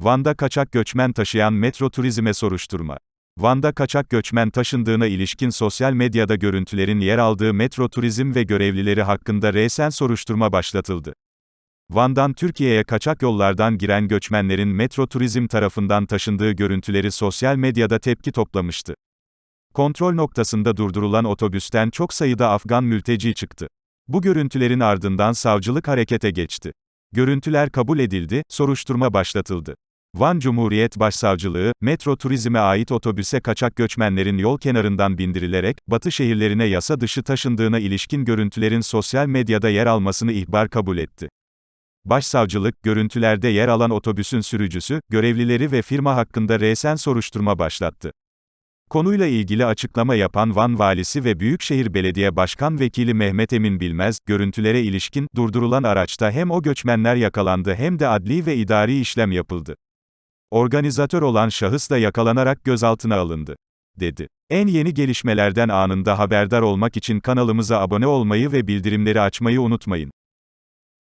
Van'da kaçak göçmen taşıyan metro turizme soruşturma. Van'da kaçak göçmen taşındığına ilişkin sosyal medyada görüntülerin yer aldığı metro turizm ve görevlileri hakkında resen soruşturma başlatıldı. Van'dan Türkiye'ye kaçak yollardan giren göçmenlerin metro turizm tarafından taşındığı görüntüleri sosyal medyada tepki toplamıştı. Kontrol noktasında durdurulan otobüsten çok sayıda Afgan mülteci çıktı. Bu görüntülerin ardından savcılık harekete geçti. Görüntüler kabul edildi, soruşturma başlatıldı. Van Cumhuriyet Başsavcılığı, metro turizme ait otobüse kaçak göçmenlerin yol kenarından bindirilerek, batı şehirlerine yasa dışı taşındığına ilişkin görüntülerin sosyal medyada yer almasını ihbar kabul etti. Başsavcılık, görüntülerde yer alan otobüsün sürücüsü, görevlileri ve firma hakkında resen soruşturma başlattı. Konuyla ilgili açıklama yapan Van Valisi ve Büyükşehir Belediye Başkan Vekili Mehmet Emin Bilmez, görüntülere ilişkin, durdurulan araçta hem o göçmenler yakalandı hem de adli ve idari işlem yapıldı. Organizatör olan şahıs da yakalanarak gözaltına alındı, dedi. En yeni gelişmelerden anında haberdar olmak için kanalımıza abone olmayı ve bildirimleri açmayı unutmayın.